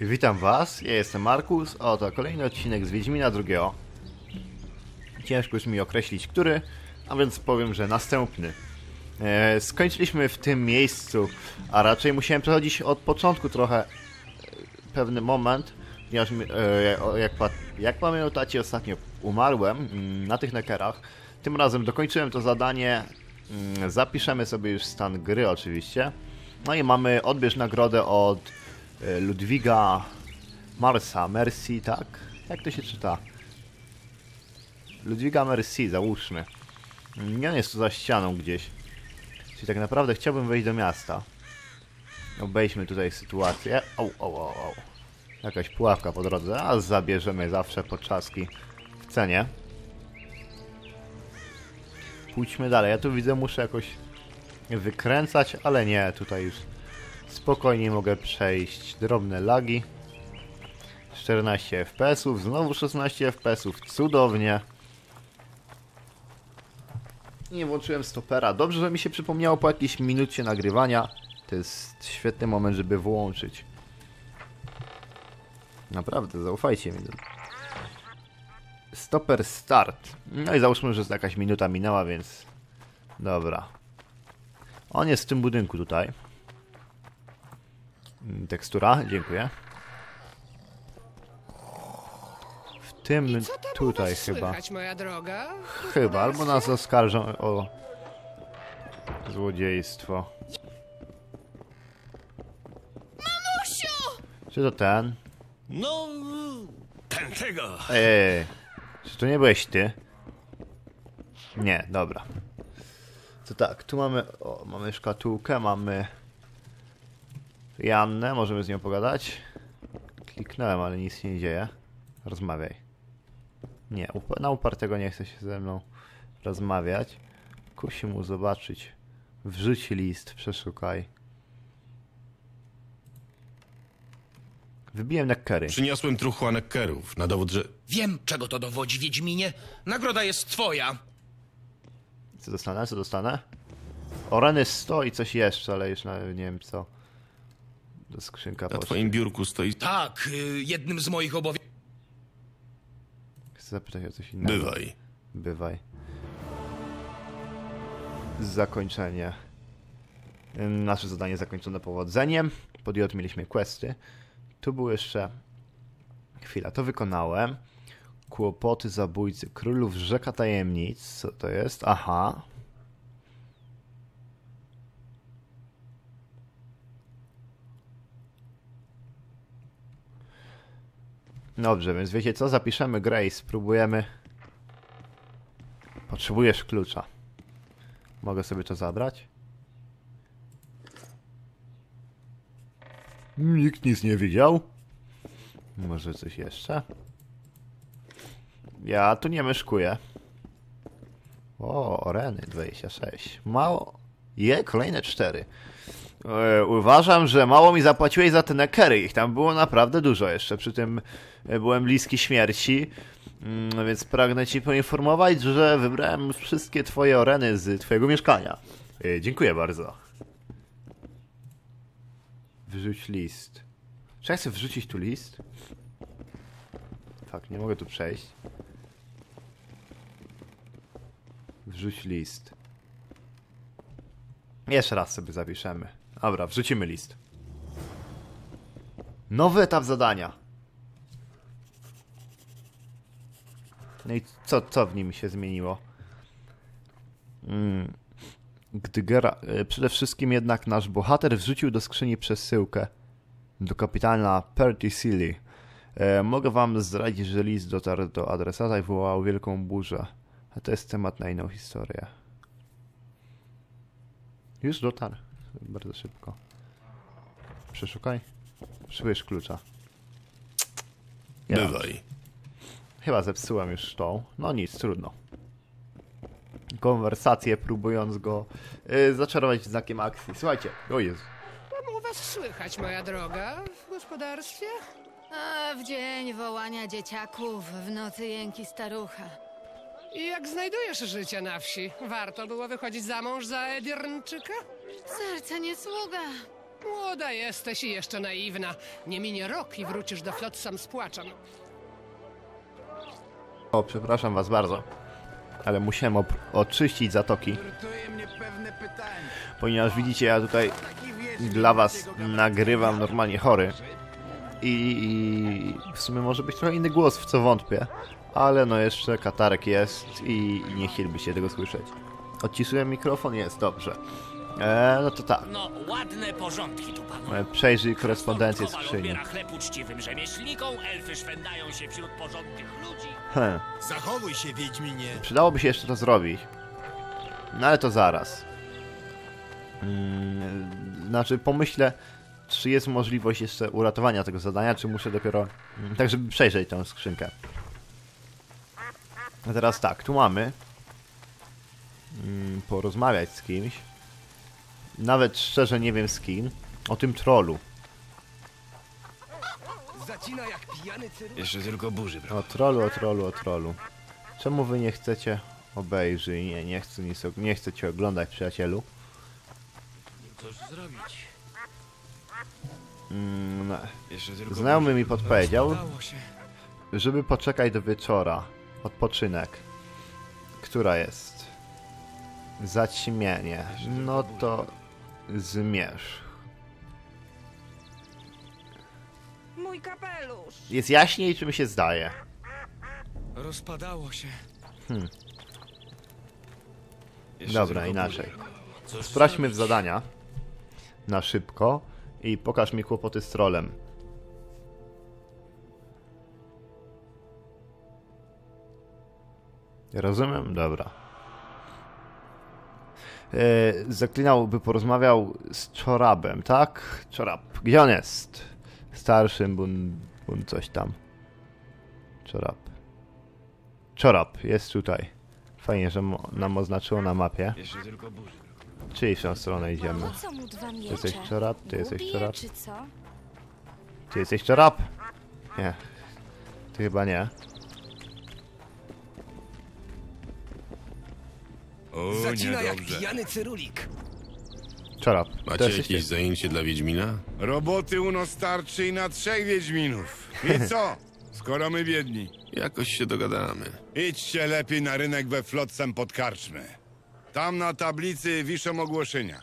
Witam Was, ja jestem Markus, a oto kolejny odcinek z Wiedźmina II. Ciężko już mi określić, który, a więc powiem, że następny. E, skończyliśmy w tym miejscu, a raczej musiałem przechodzić od początku trochę e, pewny moment, ponieważ e, jak, jak pamiętacie ostatnio umarłem mm, na tych nekerach. Tym razem dokończyłem to zadanie, mm, zapiszemy sobie już stan gry oczywiście. No i mamy odbierz nagrodę od Ludwiga Marsa, Mercy, tak? Jak to się czyta? Ludwiga Mercy, załóżmy. Nie on jest tu za ścianą gdzieś. Czyli tak naprawdę chciałbym wejść do miasta. Obejdźmy tutaj sytuację. O, o, o, o. Jakaś pułapka po drodze, a zabierzemy zawsze podczaski w cenie. Pójdźmy dalej. Ja tu widzę, muszę jakoś wykręcać, ale nie, tutaj już spokojnie mogę przejść. Drobne lagi. 14 FPS-ów, znowu 16 FPS-ów, cudownie. Nie włączyłem stopera. Dobrze, że mi się przypomniało po jakiejś minucie nagrywania. To jest świetny moment, żeby włączyć. Naprawdę, zaufajcie mi. Stopper start. No i załóżmy, że jakaś minuta minęła, więc... Dobra. On jest w tym budynku tutaj. Tekstura, dziękuję. W tym tutaj chyba. Słychać, moja droga? Chyba, albo nas oskarżą o złodziejstwo. Mamusiu! Czy to ten? No, ten tego. Eee, czy to nie byłeś ty? Nie, dobra. To tak, tu mamy, o, mamy szkatułkę, mamy Jannę, możemy z nią pogadać. Kliknąłem, ale nic się nie dzieje. Rozmawiaj. Nie, up- na upartego nie chce się ze mną rozmawiać. Kusi mu zobaczyć. Wrzuć list, przeszukaj. Wybiłem nekkery. Przyniosłem truchła nekkerów na dowód, że... Wiem, czego to dowodzi, Wiedźminie. Nagroda jest twoja. Co dostanę? Co dostanę? Oreny 100 i coś jeszcze, ale już nie wiem co. Skrzynka Na twoim biurku stoi... Tak, y, jednym z moich obowiązków. Chcę zapytać o coś innego. Bywaj. Bywaj. Zakończenie. Nasze zadanie zakończone powodzeniem. Pod J mieliśmy questy. Tu był jeszcze... Chwila, to wykonałem. Kłopoty zabójcy królów Rzeka Tajemnic. Co to jest? Aha. Dobrze, więc wiecie co? Zapiszemy grę i spróbujemy. Potrzebujesz klucza. Mogę sobie to zabrać? Nikt nic nie widział. Może coś jeszcze? Ja tu nie myszkuję. O, oreny 26. Mało. Je, kolejne 4. E, uważam, że mało mi zapłaciłeś za te nekery. Ich tam było naprawdę dużo jeszcze. Przy tym e, byłem bliski śmierci. Mm, więc pragnę ci poinformować, że wybrałem wszystkie twoje oreny z twojego mieszkania. E, dziękuję bardzo. Wrzuć list. Czy ja chcę wrzucić tu list? Tak, nie mogę tu przejść. Wrzuć list. Jeszcze raz sobie zapiszemy. Dobra, wrzucimy list. Nowy etap zadania. No i co, co w nim się zmieniło? Mm. Gdy Gera... e, Przede wszystkim jednak nasz bohater wrzucił do skrzyni przesyłkę do kapitana Perty Silly. E, mogę wam zdradzić, że list dotarł do adresata i wywołał wielką burzę. A to jest temat na inną historię. Już dotarł. Bardzo szybko. Przeszukaj. Potrzebujesz klucza. Ja. Bywaj. Chyba zepsułem już tą. No nic, trudno. Konwersację próbując go y, zaczarować znakiem akcji. Słuchajcie, o Jezu. Tam u was słychać, moja droga? W gospodarstwie? A w dzień wołania dzieciaków, w nocy jęki starucha. I jak znajdujesz życie na wsi? Warto było wychodzić za mąż za Edirnczyka? Serce nie sługa. Młoda jesteś i jeszcze naiwna. Nie minie rok i wrócisz do Flotsam z płaczem. O, przepraszam was bardzo. Ale musiałem oczyścić zatoki. Ponieważ widzicie, ja tutaj dla was nagrywam nie normalnie chory. I, I w sumie może być trochę inny głos, w co wątpię. Ale no jeszcze katarek jest i nie chcielibyście tego słyszeć. Odciszyłem mikrofon, jest dobrze. E, no to tak. No, ładne porządki tu panują. E, Przejrzyj korespondencję skrzyni. chleb uczciwym rzemieślnikom, elfy szwędają się wśród porządnych ludzi. Hm. Zachowuj się, Wiedźminie. Przydałoby się jeszcze to zrobić. No ale to zaraz. Mm, znaczy, pomyślę, czy jest możliwość jeszcze uratowania tego zadania, czy muszę dopiero. mm, Tak, żeby przejrzeć tę skrzynkę. A teraz tak, tu mamy. mm, Porozmawiać z kimś. Nawet szczerze nie wiem z kim. O tym trollu. Zacina jak pijany cyrus. Jeszcze tylko burzy, O trollu, o trollu, o trollu. Czemu wy nie chcecie obejrzyj? Nie, nie chcę nic, nie chcę cię oglądać, przyjacielu. Cóż zrobić? Mm, no. Jeszcze tylko Znajomy mi podpowiedział, żeby poczekać do wieczora. Odpoczynek. Która jest? Zaćmienie. No to zmierzch. Mój kapelusz. Jest jaśniej, czy mi się zdaje? Rozpadało się. Jeszcze Dobra, inaczej. Sprawdźmy w zadania. Na szybko. I pokaż mi kłopoty z trolem. Rozumiem? Dobra. E, zaklinał, by porozmawiał z Czorabem, tak? Czorab. Gdzie on jest? Starszym bun... bun coś tam. Czorab. Czorab, jest tutaj. Fajnie, że nam oznaczyło na mapie. Jeszcze tylko burzy. Czyjszą stronę idziemy? Miecze? jesteś czorap? Ty jesteś co? Ty jesteś czorap? Nie. Ty chyba nie. O, Zacina jak niedobrze. pijany cyrulik. Czorap. Macie jakieś zajęcie dla Wiedźmina? Roboty u nas starczy i na trzech Wiedźminów. I co? Skoro my biedni. Jakoś się dogadamy. Idźcie lepiej na rynek we Flotsam pod karczmę. Tam na tablicy wiszą ogłoszenia.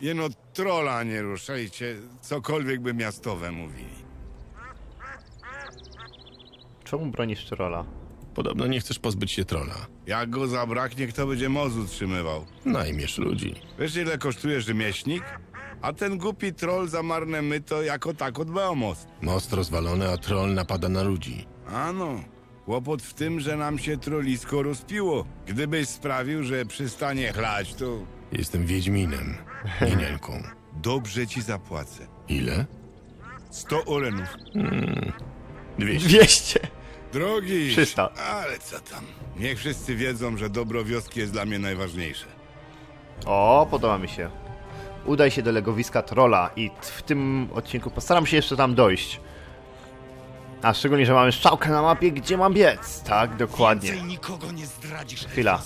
Jeno trola nie ruszajcie, cokolwiek by miastowe mówili. Czemu bronisz trola? Podobno nie chcesz pozbyć się trola. Jak go zabraknie, kto będzie mozu utrzymywał? Najmiesz ludzi. Wiesz ile kosztuje rzemieślnik? A ten głupi troll za marne myto jako tako dba o most. Most rozwalony, a troll napada na ludzi. Ano, kłopot w tym, że nam się trolisko rozpiło. Gdybyś sprawił, że przystanie chlać, to Jestem Wiedźminem, nie niańką. dobrze ci zapłacę. Ile? 100 orenów. 200. 200! Drogi! 300. Ale co tam? Niech wszyscy wiedzą, że dobro wioski jest dla mnie najważniejsze. O, podoba mi się. Udaj się do legowiska trola i w tym odcinku postaram się jeszcze tam dojść. A szczególnie, że mamy strzałkę na mapie, gdzie mam biec. Tak, dokładnie. Więcej nikogo nie zdradzisz, Chwila.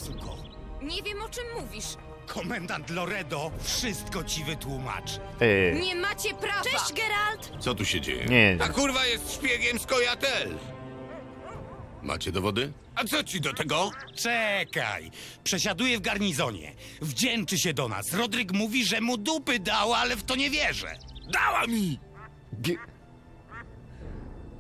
Nie wiem o czym mówisz. Komendant Loredo wszystko ci wytłumaczy. Yy, Nie macie prawa. Cześć, Geralt. Co tu się dzieje? nie, Ta kurwa jest szpiegiem z Kojatel! Macie dowody? A co ci do tego? Czekaj. Przesiaduje w garnizonie. Wdzięczy się do nas. Rodryk mówi, że mu dupy dała, ale w to nie wierzę. Dała mi! G-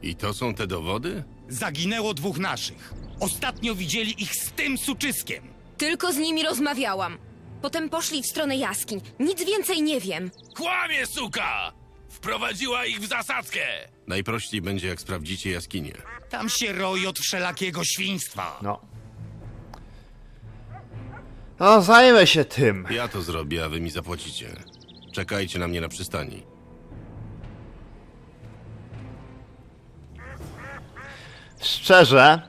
I to są te dowody? Zaginęło dwóch naszych. Ostatnio widzieli ich z tym suczyskiem. Tylko z nimi rozmawiałam. Potem poszli w stronę jaskiń. Nic więcej nie wiem. Kłamie, suka! Wprowadziła ich w zasadzkę! Najprościej będzie, jak sprawdzicie jaskinię. Tam się roi od wszelakiego świństwa. no. No, zajmę się tym. Ja to zrobię, a wy mi zapłacicie. Czekajcie na mnie na przystani. Szczerze,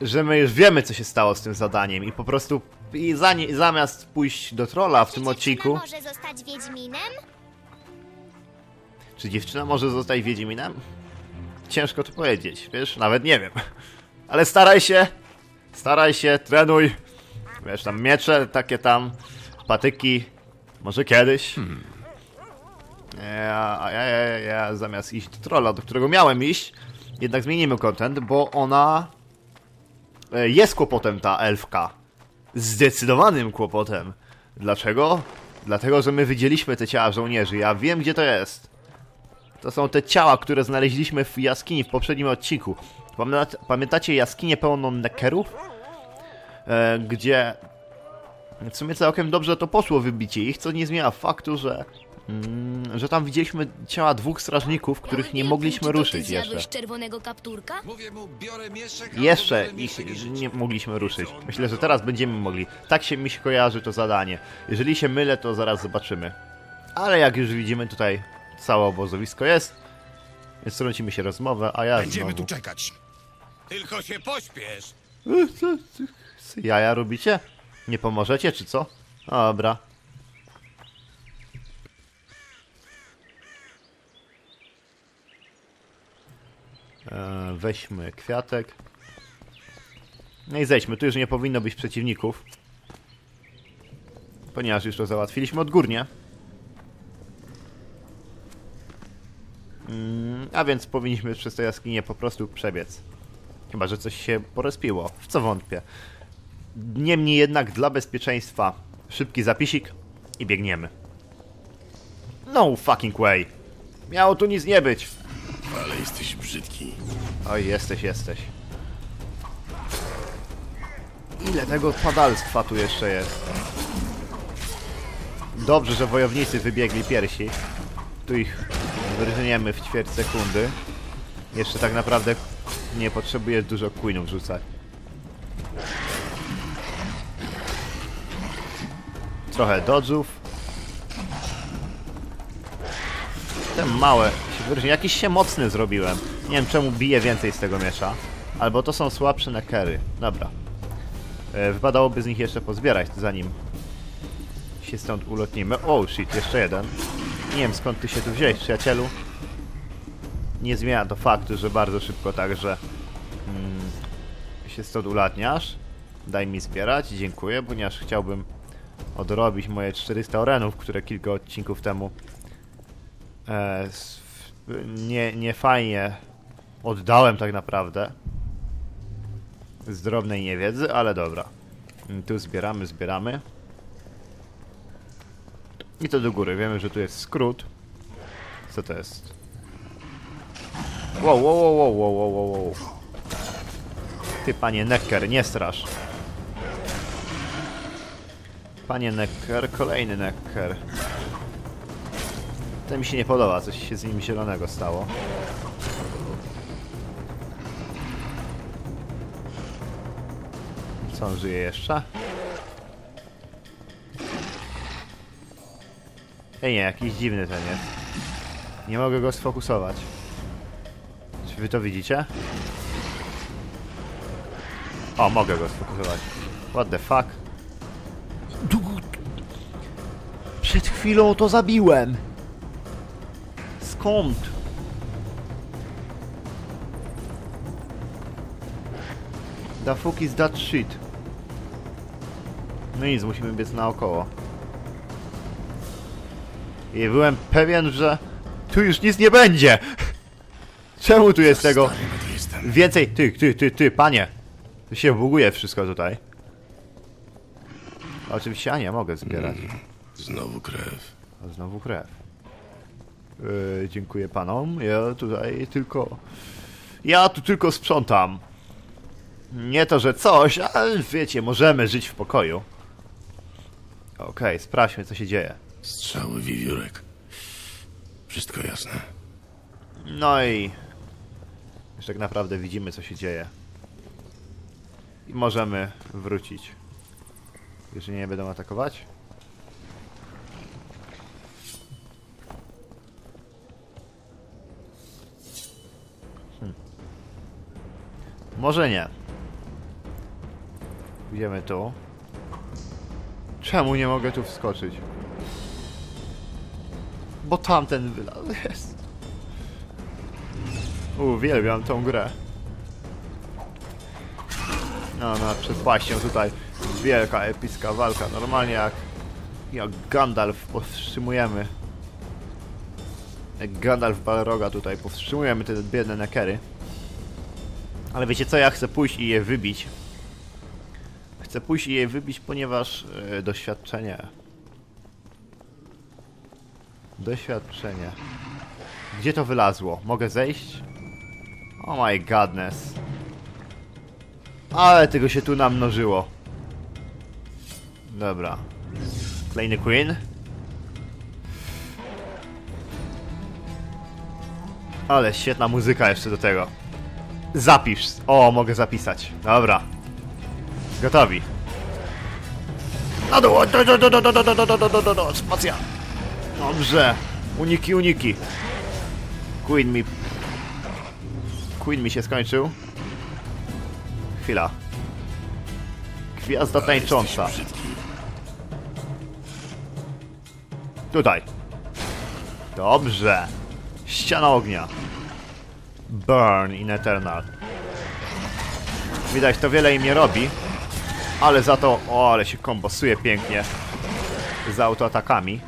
że my już wiemy, co się stało z tym zadaniem i po prostu i zani- zamiast pójść do trolla w tym odcinku... może zostać Wiedźminem? Czy dziewczyna może zostać Wiedźminem? Ciężko to powiedzieć, wiesz, nawet nie wiem. Ale staraj się, staraj się, trenuj. Wiesz, tam miecze, takie tam, patyki, może kiedyś. Ja, a ja, ja, ja zamiast iść do trolla, do którego miałem iść, jednak zmienimy content, bo ona e, jest kłopotem ta elfka. Zdecydowanym kłopotem. Dlaczego? Dlatego, że my widzieliśmy te ciała żołnierzy. Ja wiem, gdzie to jest. To są te ciała, które znaleźliśmy w jaskini w poprzednim odcinku. Pamięta- Pamiętacie jaskinię pełną nekerów? E, gdzie w sumie całkiem dobrze to poszło wybicie ich, co nie zmienia faktu, że mm, że tam widzieliśmy ciała dwóch strażników, których nie mogliśmy ruszyć jeszcze. czerwonego kapturka? Mówię mu, biorę mieszek, Jeszcze ich nie mogliśmy ruszyć. Myślę, że teraz będziemy mogli. Tak się mi się kojarzy to zadanie. Jeżeli się mylę, to zaraz zobaczymy. Ale jak już widzimy, tutaj całe obozowisko jest. Więc trącimy się rozmowę, a ja Będziemy znowu... tu czekać. Tylko się pośpiesz. Jaja robicie? Nie pomożecie, czy co? Dobra. E, weźmy kwiatek. No i zejdźmy. Tu już nie powinno być przeciwników. Ponieważ już to załatwiliśmy odgórnie. A więc powinniśmy przez tę jaskinię po prostu przebiec. Chyba, że coś się porespiło, w co wątpię. Niemniej jednak dla bezpieczeństwa szybki zapisik i biegniemy. No fucking way. Miało tu nic nie być. Ale jesteś brzydki. Oj, jesteś, jesteś. Ile tego padalstwa tu jeszcze jest? Dobrze, że wojownicy wybiegli piersi. Tu ich wyrżniemy w ćwierć sekundy. Jeszcze tak naprawdę nie potrzebujesz dużo queenów rzucać. Trochę dodżów. Te małe się wyróżnią. Jakiś się mocny zrobiłem. Nie wiem czemu bije więcej z tego miesza. Albo to są słabsze nekery. Dobra. E, wypadałoby z nich jeszcze pozbierać, zanim się stąd ulotnimy. Oh shit, jeszcze jeden. Nie wiem skąd ty się tu wziąłeś, przyjacielu. Nie zmienia to faktu, że bardzo szybko także mm, się stąd ulatniasz. Daj mi zbierać, dziękuję, ponieważ chciałbym odrobić moje 400 orenów, które kilka odcinków temu e, nie, nie fajnie oddałem tak naprawdę. Z drobnej niewiedzy, ale dobra. Tu zbieramy, zbieramy. I to do góry. Wiemy, że tu jest skrót. Co to jest? Wow, wow, wow, wow, wow, wow, wow. Ty, panie Necker, nie strasz. Panie Necker, kolejny Necker. To mi się nie podoba, coś się z nim zielonego stało. Co on żyje jeszcze? Ej nie, jakiś dziwny ten jest. Nie mogę go sfokusować. Czy wy to widzicie? O, mogę go sfokusować. What the fuck? Przed chwilą to zabiłem! Skąd? The fuck is that shit? No nic, musimy biec naokoło. I byłem pewien, że tu już nic nie będzie! Czemu tu jest tego więcej? Ty, ty, ty, ty, panie! Tu się buguje wszystko tutaj. Oczywiście, a nie, mogę zbierać. Znowu krew. Znowu krew. Yy, dziękuję panom. Ja tutaj tylko. Ja tu tylko sprzątam. Nie to, że coś, ale wiecie, możemy żyć w pokoju. Okej, sprawdźmy, co się dzieje. Strzały wiewiórek. Wszystko jasne. No i. Już tak naprawdę widzimy, co się dzieje. I możemy wrócić. Jeżeli nie będą atakować. Hmm. Może nie. Idziemy tu. Czemu nie mogę tu wskoczyć? Bo tamten wylaz jest. Uwielbiam tą grę. No, nad przepaścią tutaj wielka, epicka walka. Normalnie jak, jak Gandalf powstrzymujemy Jak Gandalf Balroga tutaj powstrzymujemy te biedne nekery. Ale wiecie co, ja chcę pójść i je wybić. Chcę pójść i je wybić, ponieważ e, doświadczenie. Doświadczenie. Gdzie to wylazło? Mogę zejść? Oh my godness. Ale tego się tu namnożyło. Dobra. Kleiny Queen. Ale świetna muzyka jeszcze do tego. Zapisz. O, mogę zapisać. Dobra. Gotowi. Na dół! Spacja! Dobrze. Uniki, uniki. Queen mi... Queen mi się skończył. Chwila. Gwiazda tańcząca. Tutaj. Dobrze. Ściana ognia. Burn in Eternal. Widać, to wiele im nie robi. Ale za to... O, ale się kombosuje pięknie. Z autoatakami.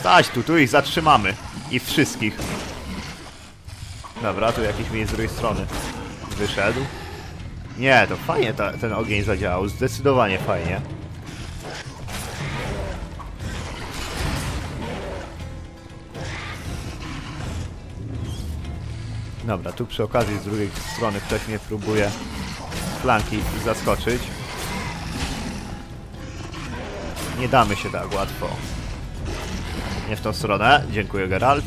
Stać tu, tu ich zatrzymamy. I wszystkich. Dobra, tu jakiś mi z drugiej strony wyszedł. Nie, to fajnie ta, ten ogień zadziałał. Zdecydowanie fajnie. Dobra, tu przy okazji z drugiej strony ktoś mnie próbuje z flanki zaskoczyć. Nie damy się tak łatwo. Nie w tą stronę. Dziękuję, Geralt.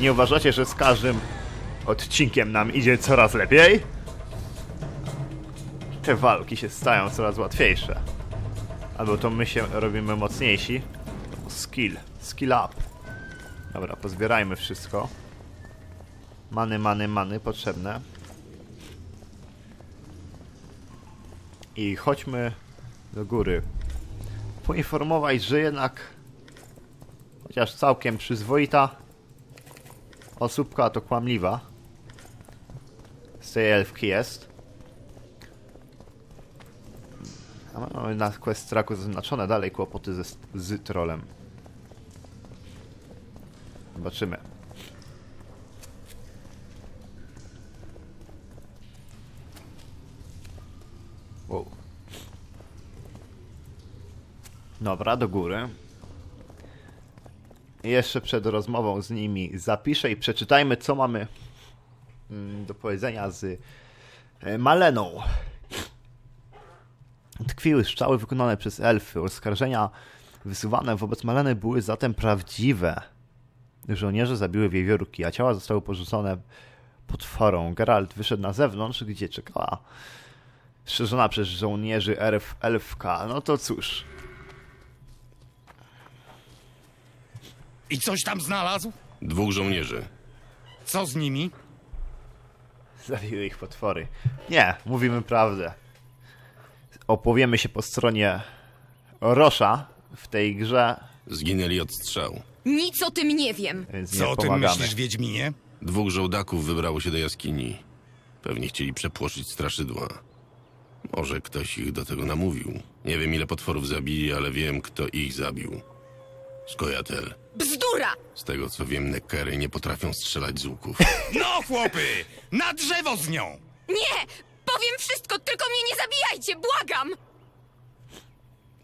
Nie uważacie, że z każdym odcinkiem nam idzie coraz lepiej? Te walki się stają coraz łatwiejsze. Albo to my się robimy mocniejsi. Skill. Skill up. Dobra, pozbierajmy wszystko. Many, many, many potrzebne. I chodźmy do góry. Poinformować, że jednak chociaż całkiem przyzwoita osóbka to kłamliwa. Z tej elfki jest. A mamy na quest tracku zaznaczone dalej kłopoty ze, z trolem. Zobaczymy. Dobra, do góry. Jeszcze przed rozmową z nimi zapiszę i przeczytajmy, co mamy mm, do powiedzenia z e, Maleną. Tkwiły strzały wykonane przez elfy. Oskarżenia wysuwane wobec Maleny były zatem prawdziwe. Żołnierze zabiły wiewiórki, a ciała zostały porzucone potworą. Geralt wyszedł na zewnątrz, gdzie czekała strzeżona przez żołnierzy elf, elfka. No to cóż. I coś tam znalazł? Dwóch żołnierzy. Co z nimi? Zabiły ich potwory. Nie, mówimy prawdę. Opowiemy się po stronie Rosza w tej grze, Zginęli od strzału. Nic o tym nie wiem. więc nie Co o tym pomagamy. myślisz, Wiedźminie? Dwóch żołdaków wybrało się do jaskini. Pewnie chcieli przepłoszyć straszydła. Może ktoś ich do tego namówił. Nie wiem ile potworów zabili, ale wiem kto ich zabił. Skojatel. Bzdura! Z tego co wiem, nekery nie potrafią strzelać z łuków. No, chłopy! Na drzewo z nią! Nie! Powiem wszystko, tylko mnie nie zabijajcie, błagam!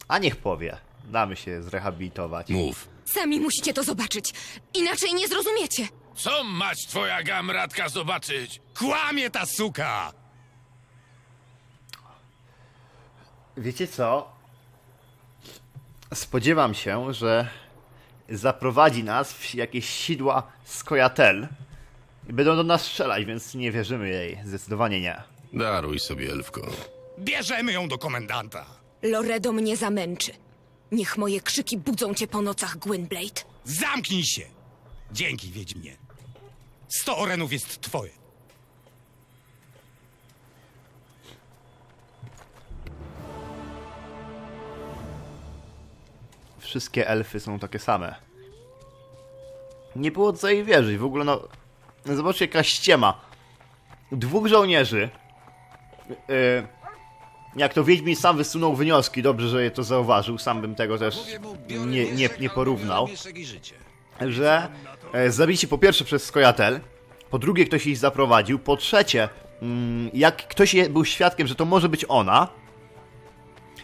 A niech powie. Damy się zrehabilitować. Mów. Sami musicie to zobaczyć. Inaczej nie zrozumiecie. Co mać twoja gamratka zobaczyć? Kłamie ta suka! Wiecie co? Spodziewam się, że zaprowadzi nas w jakieś sidła Skojatel i będą do nas strzelać, więc nie wierzymy jej. Zdecydowanie nie. Daruj sobie, elfko. Bierzemy ją do komendanta. Loredo mnie zamęczy. Niech moje krzyki budzą cię po nocach, Gwynblade. Zamknij się! Dzięki, Wiedźminie. Sto orenów jest twoje. Wszystkie elfy są takie same. Nie było co jej wierzyć. W ogóle no... Zobaczcie jaka ściema. Dwóch żołnierzy. Yy, Jak to Wiedźmin sam wysunął wnioski, dobrze, że je to zauważył, sam bym tego też nie, nie, nie porównał, że e, zabici po pierwsze przez Skojatel, po drugie ktoś ich zaprowadził, po trzecie mm, jak ktoś był świadkiem, że to może być ona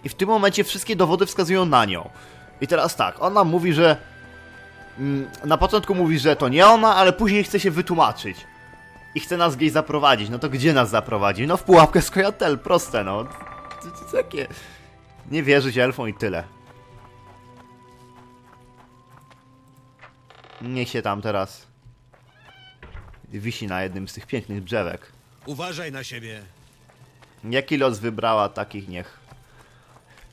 i w tym momencie wszystkie dowody wskazują na nią. I teraz tak, ona mówi, że mm, na początku mówi, że to nie ona, ale później chce się wytłumaczyć. I chce nas gdzieś zaprowadzić. No to gdzie nas zaprowadzi? No w pułapkę Skojatel, proste no. Takie... Nie wierzyć elfom i tyle. Niech się tam teraz wisi na jednym z tych pięknych drzewek. Uważaj na siebie. Jaki los wybrała, takich niech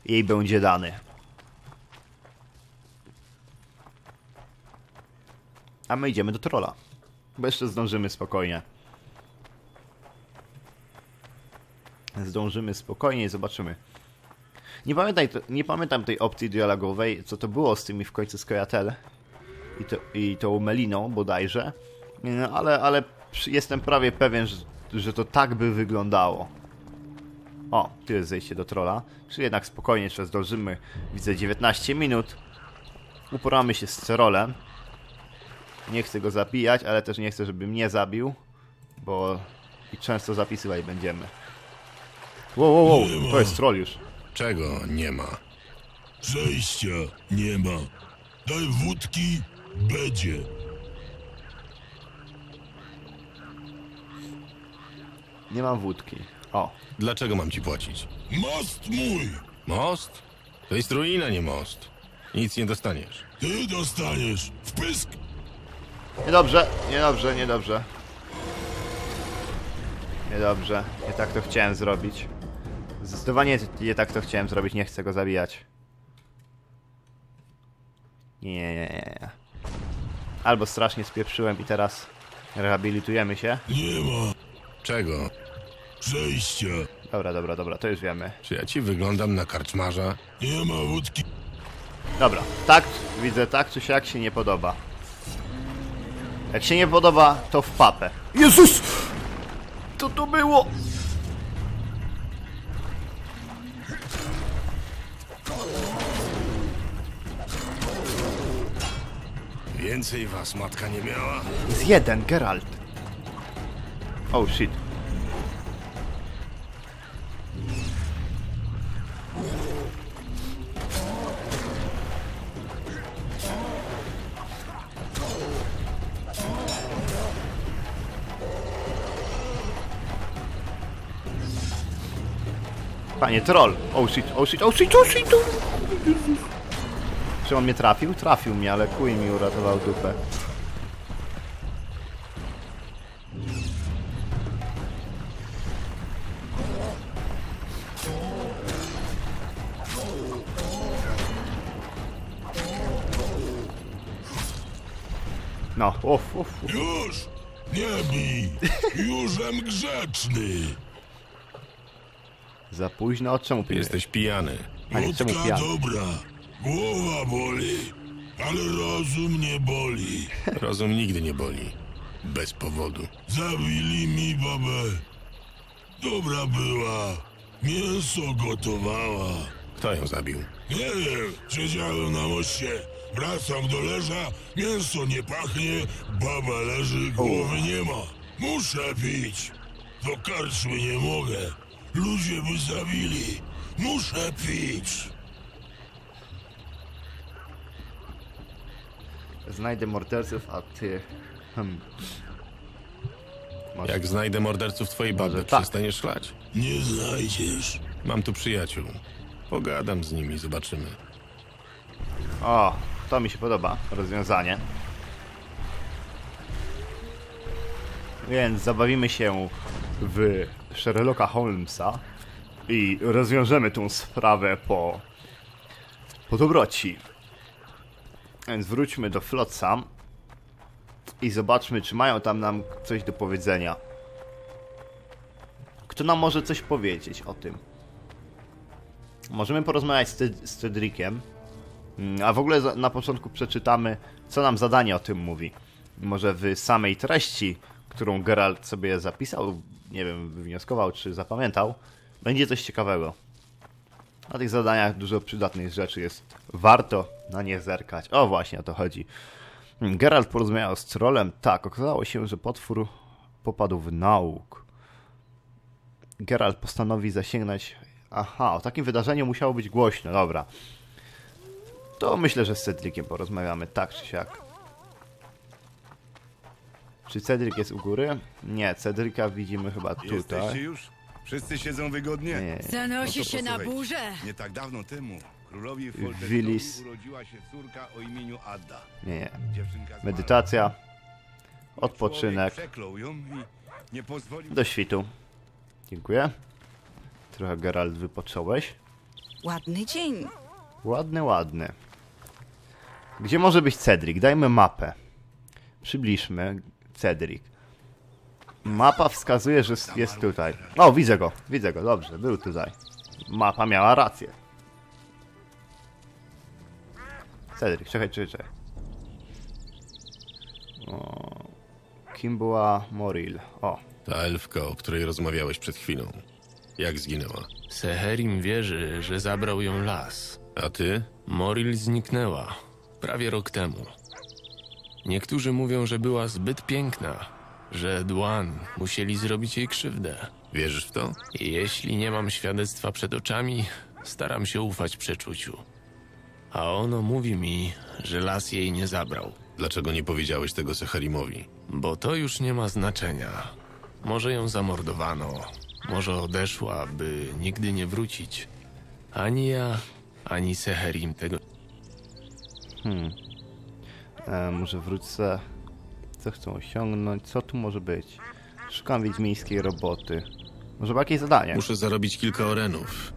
jej będzie dany. A my idziemy do trola. Bo jeszcze zdążymy spokojnie. Zdążymy spokojnie i zobaczymy. Nie, pamiętaj, nie pamiętam tej opcji dialogowej, co to było z tymi w końcu Skojatel i, to, i tą Meliną bodajże, No, ale, ale jestem prawie pewien, że, że to tak by wyglądało. O, tu jest zejście do trolla. Czy jednak spokojnie jeszcze zdążymy. Widzę 19 minut. Uporamy się z Cerolem. Nie chcę go zabijać, ale też nie chcę, żeby mnie zabił. Bo i często zapisywać będziemy. Wow, wow, wow, to jest troll już. Czego nie ma? Przejścia nie ma. Daj wódki, będzie. Nie mam wódki. O, Dlaczego mam ci płacić? Most mój! Most? To jest ruina, nie most. Nic nie dostaniesz. Ty dostaniesz w pysk! Niedobrze, niedobrze, niedobrze. Niedobrze, nie tak to chciałem zrobić. Zdecydowanie nie tak to chciałem zrobić, nie chcę go zabijać. Nie, nie, nie, nie. Albo strasznie spieprzyłem i teraz rehabilitujemy się. Nie ma Czego? przejścia. Dobra, dobra, dobra, to już wiemy. Czy ja ci wyglądam na karczmarza? Nie ma wódki. Dobra, tak, widzę, tak czy siak się nie podoba. Jak się nie podoba, to w papę. Jezus! Co to było? Więcej was matka nie miała. Jest jeden, Geralt. Oh shit. Panie troll. Oh shit, oh shit, oh shit, oh shit. oh. Czy on mnie trafił? Trafił mnie, ale kuj mi uratował dupę. No, uff, uff, uff. Już! Nie bij! Jużem grzeczny! Za późno, czemu Ty pilnujesz? jesteś pijany. Panie, czemu Wódka pijany? dobra. Głowa boli, ale rozum nie boli. Rozum nigdy nie boli. Bez powodu. Zabili mi babę. Dobra była. Mięso gotowała. Kto ją zabił? Nie wiem, siedziałem na moście. Wracam do leża, mięso nie pachnie, baba leży, głowy nie ma. Muszę pić. Do karczmy nie mogę. Ludzie by zabili. Muszę pić. Znajdę morderców, a ty... Hmm. Może... Jak znajdę morderców twojej baby, Może tak. przestaniesz szlać. Nie znajdziesz. Mam tu przyjaciół. Pogadam z nimi, zobaczymy. O, to mi się podoba, rozwiązanie. Więc zabawimy się w Sherlocka Holmesa i rozwiążemy tą sprawę po, po dobroci. Więc wróćmy do Flotsam i zobaczmy, czy mają tam nam coś do powiedzenia. Kto nam może coś powiedzieć o tym? Możemy porozmawiać z, z Cedriciem. Mm, A w ogóle na początku przeczytamy, co nam zadanie o tym mówi. Może w samej treści, którą Geralt sobie zapisał, nie wiem, wywnioskował czy zapamiętał, będzie coś ciekawego. Na tych zadaniach dużo przydatnych rzeczy jest. Warto na nie zerkać. O, właśnie o to chodzi. Hmm, Geralt porozmawiał z trolem. Tak, okazało się, że potwór popadł w nauk. Geralt postanowi zasięgnąć... Aha, o takim wydarzeniu musiało być głośno, dobra. To myślę, że z Cedriciem porozmawiamy, tak czy siak. Czy Cedric jest u góry? Nie, Cedrika widzimy chyba Jesteście tutaj. już? Wszyscy siedzą wygodnie? Nie, nie. Zanosi No to się na burzę. Nie tak dawno temu królowi Willis. Urodziła się córka o imieniu Adda. Nie, nie. Dziewczynka zmarła. Medytacja, Człowiek odpoczynek, przeklął ją i nie pozwolił... do świtu. Dziękuję. Trochę Geralt wypocząłeś. Ładny dzień. Ładny, ładny. Gdzie może być Cedric? Dajmy mapę. Przybliżmy Cedric. Mapa wskazuje, że jest tutaj. O, widzę go, widzę go, dobrze, był tutaj. Mapa miała rację. Cedric, czekaj, czekaj, czekaj. O, kim była Moril? O, Ta elfka, o której rozmawiałeś przed chwilą. Jak zginęła? Seherim wierzy, że zabrał ją las. A ty? Moril zniknęła prawie rok temu. Niektórzy mówią, że była zbyt piękna, że Dwan musieli zrobić jej krzywdę. Wierzysz w to? Jeśli nie mam świadectwa przed oczami, staram się ufać przeczuciu. A ono mówi mi, że las jej nie zabrał, Dlaczego nie powiedziałeś tego Seharimowi? bo to już nie ma znaczenia. Może ją zamordowano, może odeszła, by nigdy nie wrócić. Ani ja, ani Seherim tego Hmm. E, może wrócę. Co chcą osiągnąć? Co tu może być? Szukam wiedźmińskiej roboty. Może jakieś zadanie? Muszę zarobić kilka orenów.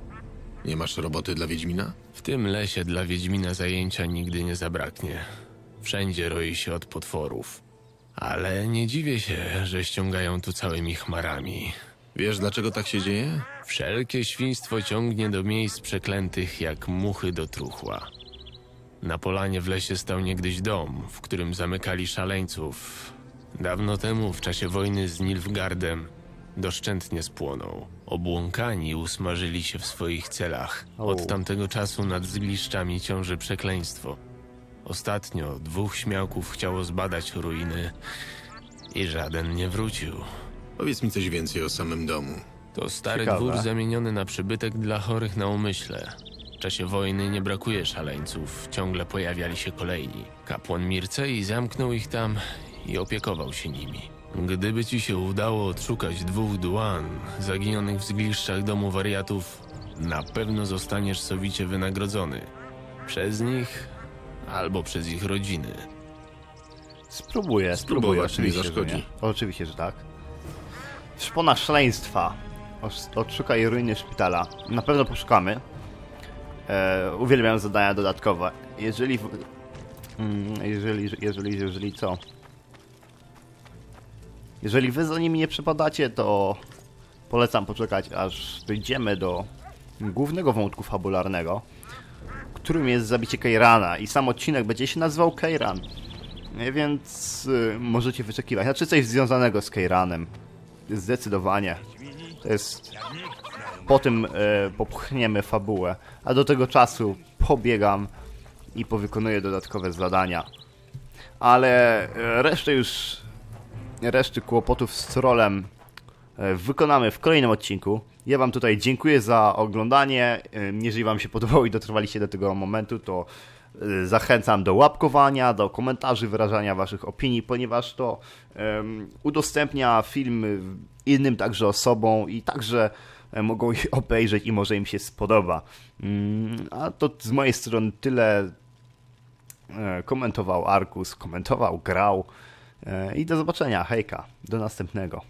Nie masz roboty dla Wiedźmina? W tym lesie dla Wiedźmina zajęcia nigdy nie zabraknie. Wszędzie roi się od potworów. Ale nie dziwię się, że ściągają tu całymi chmarami. Wiesz, dlaczego tak się dzieje? Wszelkie świństwo ciągnie do miejsc przeklętych jak muchy do truchła. Na polanie w lesie stał niegdyś dom, w którym zamykali szaleńców. Dawno temu, w czasie wojny z Nilfgardem, doszczętnie spłonął. Obłąkani usmażyli się w swoich celach. Od tamtego czasu nad zgliszczami ciąży przekleństwo. Ostatnio dwóch śmiałków chciało zbadać ruiny i żaden nie wrócił. Powiedz mi coś więcej o samym domu. To stary Ciekawe. dwór zamieniony na przybytek dla chorych na umyśle. W czasie wojny nie brakuje szaleńców, ciągle pojawiali się kolejni. Kapłan Mircei zamknął ich tam i opiekował się nimi. Gdyby ci się udało odszukać dwóch duan zaginionych w zgliszczach domu wariatów, na pewno zostaniesz sowicie wynagrodzony. Przez nich albo przez ich rodziny. Spróbuję, spróbuję, Spróbować nie oczywiście, że zaszkodzi. nie. Oczywiście, że tak. Szpona szaleństwa. Odszukaj ruiny szpitala. Na pewno poszukamy. E, uwielbiam zadania dodatkowe. Jeżeli... Mm, jeżeli, jeżeli, jeżeli co? Jeżeli wy za nimi nie przepadacie, to polecam poczekać, aż dojdziemy do głównego wątku fabularnego, którym jest zabicie Keirana i sam odcinek będzie się nazywał Keiran. E, Więc y, możecie wyczekiwać. Znaczy coś związanego z Keiranem. Zdecydowanie. To jest... Po tym e, popchniemy fabułę. A do tego czasu pobiegam i powykonuję dodatkowe zadania. Ale e, resztę już... Reszty kłopotów z trolem e, wykonamy w kolejnym odcinku. Ja wam tutaj dziękuję za oglądanie. Jeżeli wam się podobało i dotrwaliście do tego momentu, to zachęcam do łapkowania, do komentarzy, wyrażania waszych opinii, ponieważ to udostępnia film innym także osobom i także mogą je obejrzeć i może im się spodoba. Mm, A to z mojej strony tyle. E, Komentował Arkus, komentował, grał. E, I do zobaczenia. Hejka. Do następnego.